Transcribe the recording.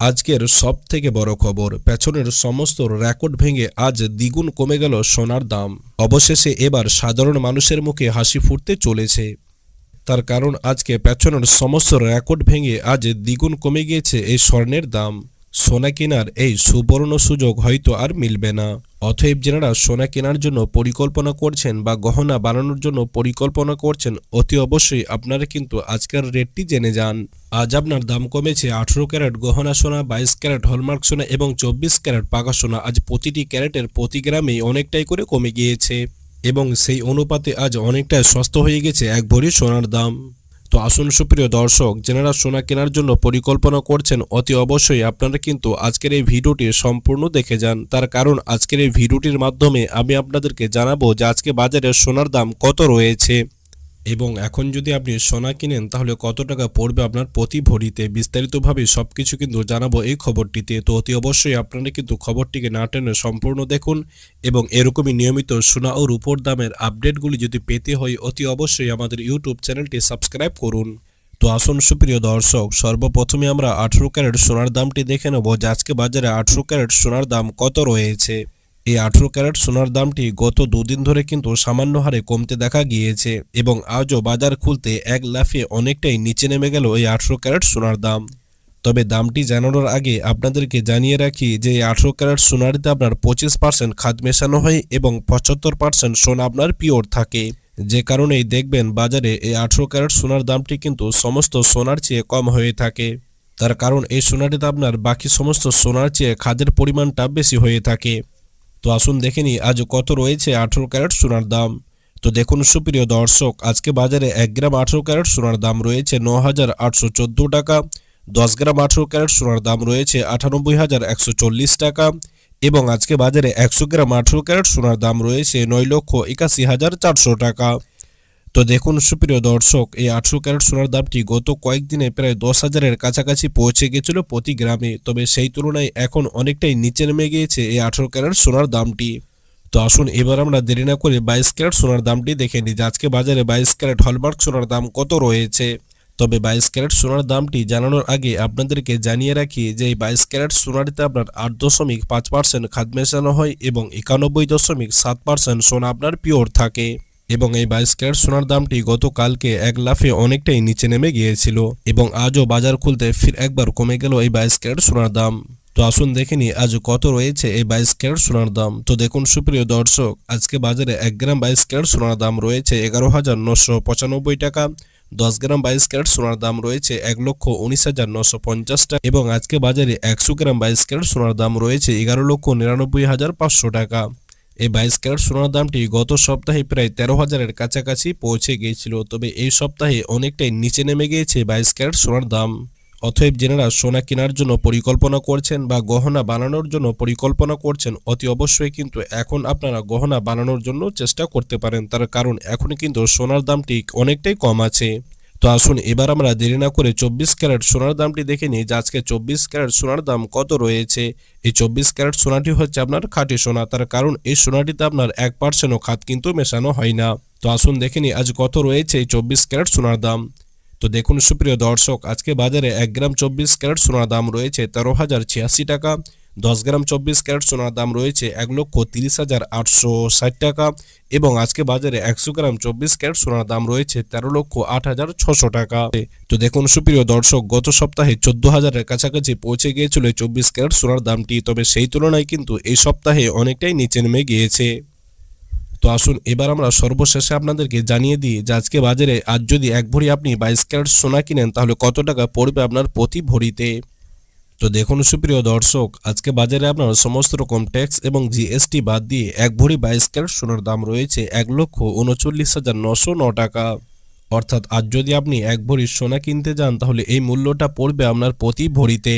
আজকের সব থেকে বড় খবর, পেছনের সমস্ত রেকর্ড ভেঙে আজ দ্বিগুণ কমে গেল সোনার দাম। অবশেষে এবার সাধারণ মানুষের মুখে হাসি ফুটতে চলেছে। তার কারণ আজকে পেছনের সমস্ত রেকর্ড ভেঙে আজ দ্বিগুণ কমে গিয়েছে এই স্বর্ণের দাম। সোনা কেনার এই সুবর্ণ সুযোগ হয়তো আর মিলবে না। অতএব যেনারা সোনা কেনার জন্য পরিকল্পনা করছেন বা গহনা বানানোর জন্য পরিকল্পনা করছেন, অতি অবশ্যই আপনারা কিন্তু আজকের রেটটি জেনে যান। আজ আপনার দাম কমেছে আঠেরো ক্যারেট গহনা সোনা, বাইশ ক্যারেট হলমার্ক সোনা এবং চব্বিশ ক্যারেট পাকা সোনা। আজ প্রতিটি ক্যারেটের প্রতি গ্রামেই অনেকটাই করে কমে গিয়েছে এবং সেই অনুপাতে আজ অনেকটাই সস্তা হয়ে গেছে এক ভরি সোনার দাম। তো আসুন সুপ্রিয় দর্শক যেনারা সোনা কেনার জন্য পরিকল্পনা করছেন, অতি অবশ্যই আপনারা কিন্তু আজকের এই ভিডিওটি সম্পূর্ণ দেখে যান। তার কারণ আজকের এই ভিডিওটির মাধ্যমে আমি আপনাদেরকে জানাব যে আজকে বাজারে সোনার দাম কত রয়েছে। এবং এখন যদি আপনি সোনা কিনেন, তাহলে কত টাকা পড়বে আপনার প্রতি ভরিতে? বিস্তারিতভাবে সব কিছু কিন্তু জানাব এই খবরটিতে। তো অতি অবশ্যই আপনারা কিন্তু খবরটিকে না টেনে সম্পূর্ণ দেখুন এবং এরকমই নিয়মিত সোনা ও রূপোর দামের আপডেটগুলি যদি পেতে হয়, অতি অবশ্যই আমাদের ইউটিউব চ্যানেলটি সাবস্ক্রাইব করুন। তো আসুন সুপ্রিয় দর্শক, সর্বপ্রথমে আমরা আঠেরো ক্যারেট সোনার দামটি দেখে নেব, যে আজকে বাজারে আঠেরো ক্যারেট সোনার দাম কত রয়েছে? এই আঠেরো ক্যারেট সোনার দামটি গত দুদিন ধরে কিন্তু সামান্য হারে কমতে দেখা গিয়েছে এবং আজও বাজার খুলতে এক লাফে অনেকটাই নিচে নেমে গেল এই আঠেরো ক্যারেট সোনার দাম। তবে দামটি জানানোর আগে আপনাদেরকে জানিয়ে রাখি যে এই আঠেরো ক্যারেট সোনারিতে আপনার পঁচিশ পার্সেন্ট খাদ মেশানো হয় এবং পঁচাত্তর পার্সেন্ট সোনা আপনার পিওর থাকে। যে কারণেই দেখবেন বাজারে এই আঠেরো ক্যারেট সোনার দামটি কিন্তু সমস্ত সোনার চেয়ে কম হয়ে থাকে। তার কারণ এই সোনাটিতে আপনার বাকি সমস্ত সোনার চেয়ে খাদের পরিমাণটা বেশি হয়ে থাকে। তো আসুন দেখে নিই, আজ কত রয়েছে আঠেরো ক্যারেট সোনার দাম। তো দেখুন সুপ্রিয় দর্শক, আজকে বাজারে এক গ্রাম আঠেরো ক্যারেট সোনার দাম রয়েছে ন হাজার আটশো চোদ্দ টাকা, দশ গ্রাম আঠেরো ক্যারেট সোনার দাম রয়েছে আটানব্বই হাজার একশো চল্লিশ টাকা এবং আজকে বাজারে একশো গ্রাম আঠেরো ক্যারেট সোনার দাম রয়েছে নয় লক্ষ একাশি হাজার চারশো টাকা। তো দেখুন, সুপ্রিয় দর্শক, এই আঠেরো ক্যারেট সোনার দামটি গত কয়েকদিনে প্রায় দশ হাজারের কাছাকাছি পৌঁছে গিয়েছিল প্রতি গ্রামে। তবে সেই তুলনায় এখন অনেকটাই নিচে নেমে গিয়েছে এই আঠেরো ক্যারেট সোনার দামটি। তো আসুন, এবার আমরা দেরি না করে বাইশ ক্যারেট সোনার দামটি দেখে নিই। আজকে বাজারে বাইশ ক্যারেট হলমার্ক সোনার দাম কত রয়েছে? তবে বাইশ ক্যারেট সোনার দামটি জানানোর আগে আপনাদেরকে জানিয়ে রাখি যে এই বাইশ ক্যারেট সোনারিতে আপনার আট দশমিক পাঁচ পার্সেন্ট খাদ মেশানো হয় এবং একানব্বই দশমিক সাত পার্সেন্ট সোনা আপনার পিওর থাকে। এবং এই বাইশ ক্যারেট সোনার দামটি গতকালকে এক লাফে অনেকটাই নিচে নেমে গিয়েছিল এবং আজও বাজার খুলতে ফির একবার কমে গেল এই বাইশ ক্যারেট সোনার দাম। তো আসুন দেখে নিই, আজ কত রয়েছে এই বাইশ ক্যারেট সোনার দাম। তো দেখুন, সুপ্রিয় দর্শক, আজকে বাজারে এক গ্রাম বাইশ ক্যারেট সোনার দাম রয়েছে এগারো হাজার নশো পঁচানব্বই টাকা, দশ গ্রাম বাইশ ক্যারেট সোনার দাম রয়েছে এক লক্ষ উনিশ হাজার নশো পঞ্চাশ টাকা এবং আজকে বাজারে একশো গ্রাম বাইশ ক্যারেট সোনার দাম রয়েছে এগারো লক্ষ নিরানব্বই হাজার পাঁচশো টাকা। এই বাইশ ক্যারেট সোনার দামটি গত সপ্তাহে প্রায় তেরো হাজারের কাছাকাছি পৌঁছে গিয়েছিল, তবে এই সপ্তাহে অনেকটাই নিচে নেমে গিয়েছে বাইশ ক্যারেট সোনার দাম। অতএব যেনারা সোনা কেনার জন্য পরিকল্পনা করছেন বা গহনা বানানোর জন্য পরিকল্পনা করছেন, অতি অবশ্যই কিন্তু এখন আপনারা গহনা বানানোর জন্য চেষ্টা করতে পারেন, তার কারণ এখন কিন্তু সোনার দামটি অনেকটাই কম আছে। তো আসুন, এবার আমরা দেরি না করে চব্বিশ ক্যারেট সোনার দামটি দেখে নিই যে আজকে চব্বিশ ক্যারেট সোনার দাম কত রয়েছে। এই চব্বিশ ক্যারেট সোনাটি হচ্ছে আপনার খাঁটি সোনা, তার কারণ এই সোনাটিতে আপনার এক পার্সেন্টও খাত কিন্তু মেশানো হয় না। তো আসুন দেখে নিই আজ কত রয়েছে এই চব্বিশ ক্যারেট সোনার দাম। তো দেখুন সুপ্রিয় দর্শক, আজকে বাজারে এক গ্রাম চব্বিশ ক্যারেট সোনার দাম রয়েছে তেরো হাজার ছিয়াশি টাকা। দশ গ্রাম চব্বিশ ক্যারেট সোনার দাম রয়েছে এক লক্ষ তিরিশ হাজার আটশো ষাট টাকা এবং আজকে বাজারে একশো গ্রাম চব্বিশ ক্যারেট সোনার দাম রয়েছে তেরো লক্ষ আট হাজার ছশো টাকা। তো দেখুন সুপ্রিয় দর্শক, গত সপ্তাহে চোদ্দ হাজারের কাছাকাছি পৌঁছে গিয়েছিল চব্বিশ ক্যারেট সোনার দামটি, তবে সেই তুলনায় কিন্তু এই সপ্তাহে অনেকটাই নিচে নেমে গিয়েছে। তো আসুন এবার আমরা সর্বশেষে আপনাদেরকে জানিয়ে দিই যে আজকে বাজারে আজ যদি এক ভরি আপনি বাইশ ক্যারেট সোনা কিনেন, তাহলে কত টাকা পড়বে আপনার প্রতি ভরিতে? তো দেখুন সুপ্রিয় দর্শক, আজকে বাজারে আপনার সমস্ত রকম ট্যাক্স এবং জিএসটি বাদ দিয়ে এক ভরি বাইশ ক্যারেট সোনার দাম রয়েছে এক লক্ষ উনচল্লিশ হাজার নশো ন টাকা। অর্থাৎ আজ যদি আপনি এক ভরি সোনা কিনতে যান, তাহলে এই মূল্যটা পড়বে আপনার প্রতি ভরিতে।